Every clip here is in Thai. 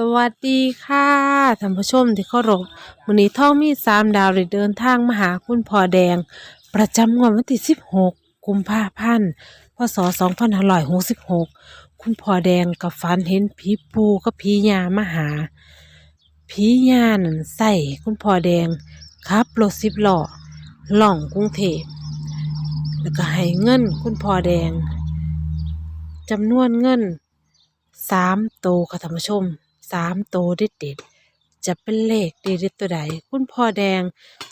สวัสดีค่ะท่านผู้ชมที่เคารพวันนี้ท่องมีสามดาวได้เดินทางมาหาคุณพ่อแดง ประจำงวดวันที่16 กุมภาพันธ์ พศ 2566 คุณพ่อแดงกับฝันเห็นผีปูกับผียามาหาผียานั่นใส่คุณพ่อแดงขับรถสิบล้อล่องกรุงเทพแล้วก็ให้เงินคุณพ่อแดงจำนวนเงินสามโตค่ะท่านผู้ชม สามโตเด็ดเดดๆจะเป็นเลขดีเด็ดตัวใด คุณพ่อแดง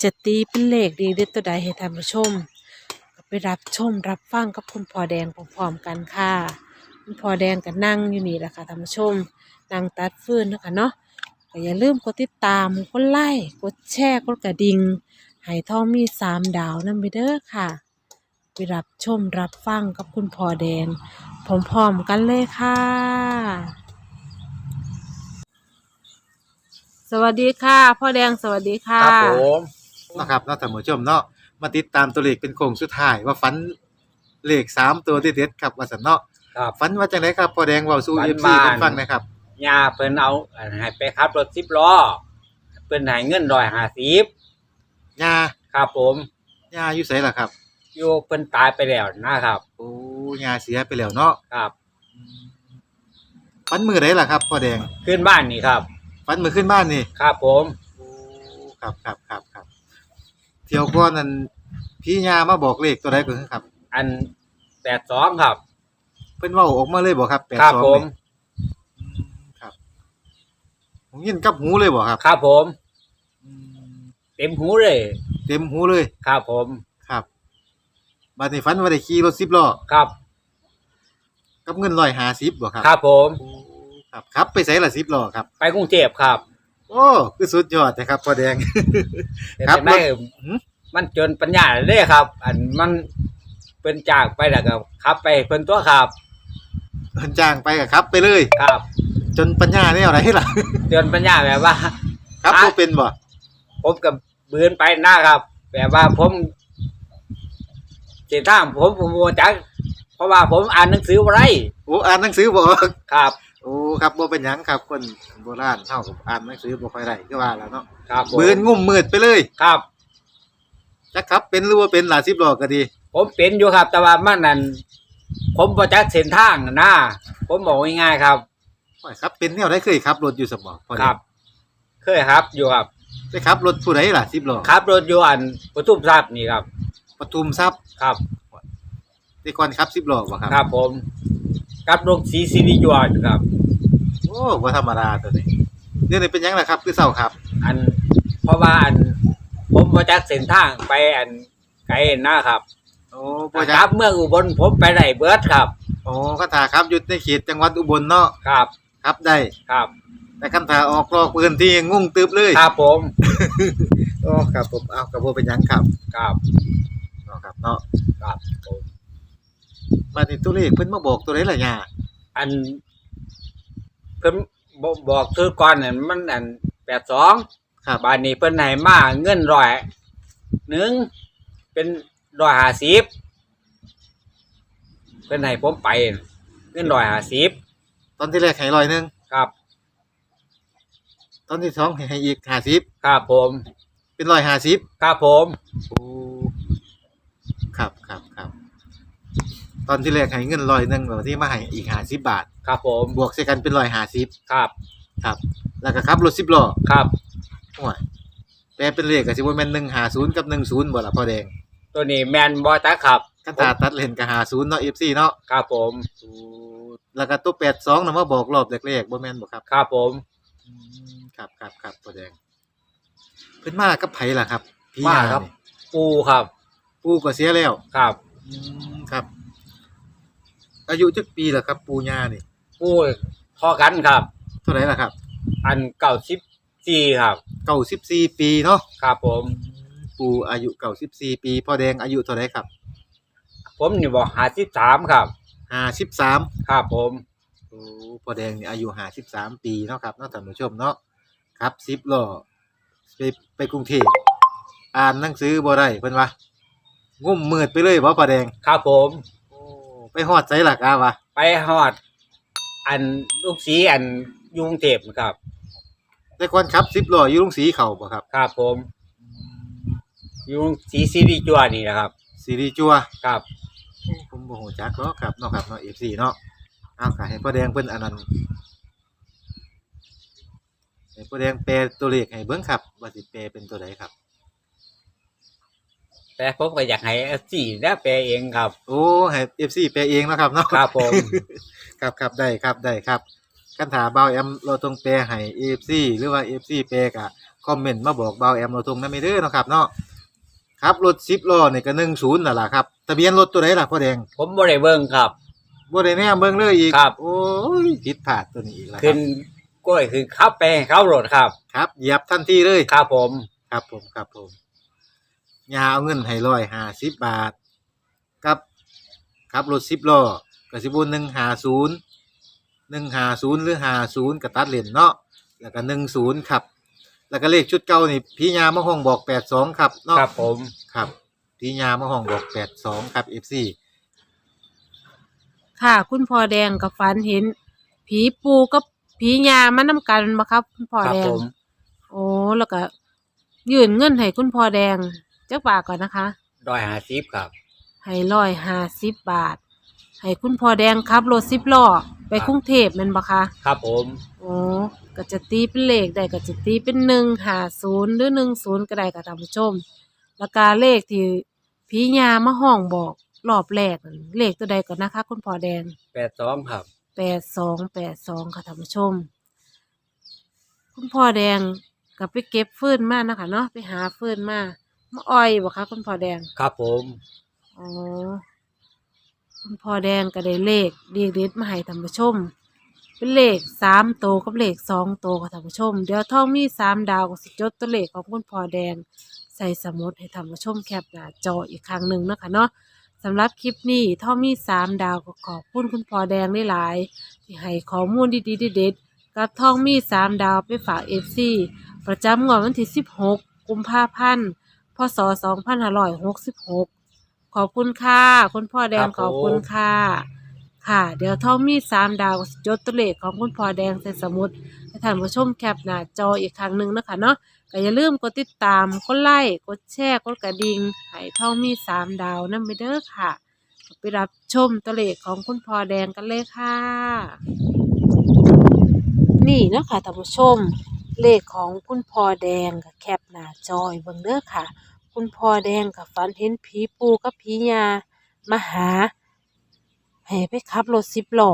จะตีเป็นเลขดีเด็ดตัวใดให้ท่านผู้ชม ไปรับชมรับฟังกับคุณพ่อแดงพร้อมๆกันค่ะ คุณพ่อแดงก็นั่งอยู่นี่แหละค่ะท่านผู้ชมนั่งตัดฟืนนะคะเนาะก็อย่าลืมกดติดตามกดไลค์กดแชร์กดกระดิ่งให้ท่องมีสามดาวนั่นไปเด้อค่ะไปรับชมรับฟังกับคุณพ่อแดงพร้อมๆกันเลยค่ะ สวัสดีค่ะ พ่อแดงสวัสดีค่ะ ครับผมนะครับเนาะท่านผู้ชมเนาะมาติดตามตัวเลขเป็นโค้งสุดท้ายว่าฟันเลขสามตัวเด็ดๆครับว่าสันเนาะครับฟันว่าจังไดครับพอแดงเว้าสู้ฝันเอฟซีบ้านกันฟังหนะครับย่าเพิ่นเอาอันให้ไปขับรถสิบล้อเพิ่นให้เงินร้อยห้าสิบยาครับผมยาอยู่ไสล่ะครับอยู่เพิ่นตายไปแล้วนะครับ โอ้ยาเสียไปแล้วเนาะครับฟันมือไดล่ะครับพอแดงขึ้นบ้านนี่ครับ ฟันมือขึ้นบ้านนี่ครับผมโอ้ครับครับครับครับเที่ยวก่อนนั้นพี่ยามาบอกเลขตัวใดก็คือครับ อันแปดสองครับ เพิ่นเว้าออกมาเลยบ่ครับครับ82ผม นี่ครับผมยินกับหูเลยบ่ครับครับผม อืมเต็มหูเลย เต็มหูเลยครับผม ครับบัดนี้ฝันว่าได้ขี่รถ10ล้อครับ กับเงินร้อยหาสิบบ่ครับครับผม โอ้ ครับครับไปใส่ละสิบล้อครับ ไปกรุงเทพครับโอ้คือสุดยอดนะครับพ่อแดงแต่ครับได้หืมมันจนปัญญาเลยครับ อันมันเป็นจากไปแล้วก็ขับ ไปเพิ่นตัวครับ เพิ่นจ้างไปกับครับ ไปเลย ครับจนปัญญาแนวไหนล่ะ จนปัญญาแบบว่า ครับอะ บ่เป็นบ่ผมกับบืนไปหน้าครับ แบบว่าผมเสียทางผมผมโมจักเพราะว่าผมอ่านหนังสือบ่ไรโอ้อ่านหนังสือบ่ออกครับ โอ้ครับบ่เป็นหยังครับคนโบราณเฮาก็อ่านหนังสือบ่ค่อยได้คือว่าแล้วเนาะครับผมเบือนงุ่มมืดไปเลยครับ จักครับเป็นหรือว่าเป็นหลายสิบล้อก็ดี ผมเป็นอยู่ครับ แต่ว่ามันนั่นผมบ่จักเส้นทางนะผมบอกง่ายๆครับ โอ้ยครับเป็นแนวได้เคยขับ รถอยู่สมบ่พ่อแดงครับ เคยครับอยู่ครับไปขับ รถผู้ใดล่ะ10ล้อขับรถอยู่อันประตูทรัพย์นี่ครับ ปทุมทรัพย์ครับแต่ก่อนขับ10ล้อบ่ครับ ครับผม กับรถสีสิริยวนครับ โอ้บ่ธรรมดาตัวนี้เดี๋ยวนี้เป็นหยังล่ะครับคือเศร้าครับ อันเพราะว่าอัน ผมบ่จักเส้นทางไปอันไกลนะครับโอ้บ่คจัรักบเมืองอุบลผมไปได้เบิดครับ โอ้คันถาครับอยู่ในเขตจังหวัดอุบลเนาะครับครับได้ ครับแต่คันถาออกนอกพื้นที่งุ่งตึบเลยครับผมโอ้ครับผมเอากับบ่เป็นหยังครับ ครับเนาะครับเนาะ ครับผม มานี่ตัวเลขเพิ่นมาบอกตัวไหนล่ะย่าอันเพิ่นบอกบอกคือก่อนนั่นมันอันแปดสองครับบานนี้เพิ่นให้มาเงินร้อยหนึ่งเป็นร้อยห้าสิบเพิ่นให้ผมไป เงินร้อยห้าสิบตอนที่แรกให้ร้อยหนึงครับ ตอนที่สองให้ให้อีก50ครับผมเป็น150ครับผมโอ้ครับครับครับ ตอนที่แรกให้เงินร้อยหนึงแล้วที่มาให้อีก50บาท ครับผม บวกใส่กันเป็น150ครับครับ แล้วก็ขับรถ10ล้อครับโอ้ยแปลเป็นเลขก็สิบ่แม่น150กับ10บ่ล่ะพ่อแดงตัวนี้แมนบอตาครับคันถาตัดเลนก็50เนาะ FC เนาะครับผมแล้วก็ตัวแปดสองนะมาบอกรอบแรกๆบ่แม่นบ่ครับครับผมอืมครับครับครับตัวแดงเพิ่นมากับไผล่ะครับพี่มาย่าครับนี่ปูครับ ปู่ก็เสียแล้วครับอืมครับ อายุจักปีล่ะครับ ปู่ย่านี่ปูพอกันครับ เท่าไหร่ล่ะครับอันเก่าสิบสี่ครับ94ปีเนาะครับผม ปู่อายุ94ปีพ่อแดงอายุเท่าไหร่ครับผมนี่บอกหาสิบสามครับ53ครับผม โอ้พ่อแดงนี่อายุ53ปีเนาะครับเนาะท่านผู้ชมเนาะครับ10ล้อไปไปกรุงเทพอ่านหนังสือบ่ได้เพิ่นว่างุ่มมืดไปเลยบ่พ่อแดง ครับผมโอ้ ไปฮอดไสล่ะกาวะไปฮอด อันลูกสีอันอยู่กรุงเทพครับ แต่ก่อนขับ10ล้ออยู่ลุงสีเขาบ่ครับครับผม อยู่สีซีรีจัวนี่นะครับซีรีส์จัว ครับ ผมบ่ฮู้จักหรอกครับเนาะครับเนาะ FC เนาะเอาค่ะให้พ่อแดงเพิ่นอันนั้นให้พ่อแดงแปลตัวเลขให้เบิ่งครับว่าสิแปลเป็นตัวใดครับ แต่ผมก็อยากให้สีได้แปลเองครับ โอ้ให้ FC แปลเองเนาะครับเนาะครับผม ครับครับได้ครับได้ครับคันถาเบาแอมเราต้องแปลให้ FC หรือว่า FC แปลก็คอมเมนต์มาบอกเบาแอมเราตรงนำเด้อเนาะครับเนาะครับรถ10ล้อนี่ก็10นั่นล่ะครับทะเบียนรถตัวใดล่ะพ่อแดงผมบ่ได้เบิ่งครับบ่ได้แนมเบิ่งเลยอีกครับ โอ้ยผิดพลาดตัวนี้อีกแล้วคขึ้รันบกล้วยคือขับไปให้เขาโหลดครับ ครับเหยียบทันทีเลยครับผม ครับผมครับผม ยาเอาเงินให้ร้อยห้าสิบบาทกับขับรถสิบล้อกสิบุนหนึ่งหาศูนย์หนึ่งหาศูนย์หรือหาศูนย์กระตัดเหรียญเนาะแล้วก็หนึ่งศูนย์ครับ แล้วก็เลขชุดเก่านี่พี่ยามาห้องบอกแปดสองครับเนาะครับผมครับพี่ยามาห้องบอกแปดสองครับเอฟซีค่ะ คุณพ่อแดงกับฝันเห็น ผีปูกับผียามานํกันบ่ครับ คุณพ่อครับแดผงมโอ้แล้วก็ยื่นเงินให้คุณพ่อแดง จักบาทก่อนนะคะร้อยห้าสิบครับ ให้ร้อยห้าสิบบาท ให้คุณพ่อแดงขับรถสิบล้อไปกรุงเทพแมันบ่คะครับผมโอ้ก็จะตีเป็นเลขได้ก็จะตีเป็นหนึ่งห้าศูนย์หรือหนึ่งศูนย์ก็ได้ค่ะท่านผู้ชม แล้วก็เลขที่ผียามาห้องบอกรอบแรกนั่นเลขตัวใดก่อนนะคะ คุณพ่อแดง แปดสองครับ แปดสองแปดสองค่ะท่านผู้ชม คุณพ่อแดงก็ไปเก็บฟืนมานะคะเนาะไปหาฟืนมา มาอ้อยบ่คะคุณพ่อแดง ครับผมอ๋อ คุณพ่อแดงก็ได้เลขเรียกเด็ดมาให้ท่านผู้ชม เป็นเลขสามโตวกับเลขสองโตวค่ะท่านผู้ชม เดี๋ยวท่องมีสามดาวก็สิจดตัวเลขของคุณพ่อแดง ใส่สมุดให้ท่านผู้ชมแคปหน้าจออีกครั้งหนึ่งเนาะคะเนาะสำหรับคลิปนี้ท่องมีสามดาวก็ขอบคุณคุณพ่อแดงหลายๆที่ให้ข้อมูลดีๆเด็ดๆกับท่องมีสามดาวไปฝากเอฟซีประจำงวดวันที่สิบหกกุมภาพันธ์ พศสองพันห้าร้อยหกสิบหกขอบคุณค่ะ คุณพ่อแดงครับผม ขอบคุณค่ะ ค่ะ เดี๋ยวท่องมีสามดาวจดตัวเลขของคุณพ่อแดงใส่สมุดให้ท่านผู้ชมแคปหน้าจออีกครั้งหนึ่งนะคะเนาะก็อย่าลืมกดติดตาม กดไลค์ กดแชร์ กดกระดิ่งให้ท่องมีสามดาวนั่นไปเด้อค่ะ ไปรับชมตัวเลขของคุณพ่อแดงกันเลยค่ะ นี่เนาะค่ะท่านผู้ชม เลขของคุณพ่อแดงกับแคปหน้าจอยเบิ่งเด้อค่ะ คุณพ่อแดงกับฝันเห็นผีปูกับผียามาหา ให้ไปขับรถสิบล้อ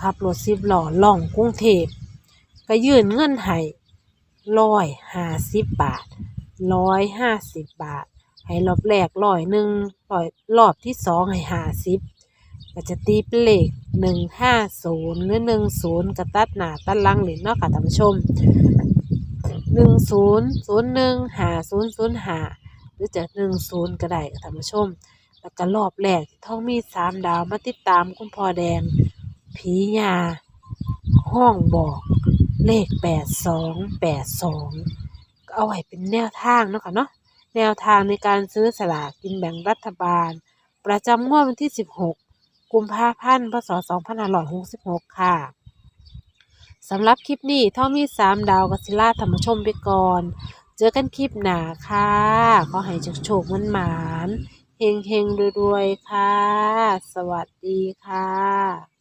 ขับรถสิบล้อล่องกรุงเทพก็ยื่นเงินให้ร้อยห้าสิบบาทร้อยห้าสิบบาท ให้รอบแรกร้อยหนึ่งร้อยรอบที่สองให้ห้าสิบ ก็จะตีเป็นเลขหนึ่งห้าศูนย์หรือหนึ่งศูนย์กระตัดหน้าตัดหลังหรียญเนาะค่ะท่านผู้ชมหนึ่งศูนย์ศูนย์หนึ่งหาศูนย์ศูนย์หาหรือจะหนึ่งศูนย์ก็ได้ค่ะท่านผู้ชม แล้วก็รอบแรกที่องมีสามดาวมาติดตามคุณพ่อแดง ผียา ห้องบอกเลขแปดสองแปดสองก็เอาไว้เป็นแนวทางเนาะค่ะเนาะแนวทางในการซื้อสลากกินแบ่งรัฐบาล ประจำงวดวันที่สิบหก กุมภาพันธ์พศสองพันห้าร้อยหกสิบหกค่ะสำหรับคลิปนี้ท่อมีสามดาวกัสิล่าธรรมชมไปก่อน เจอกันคลิปหนาค่ะ ขอให้โชคมันหมานๆเฮงรวยๆ ค่ะ สวัสดีค่ะ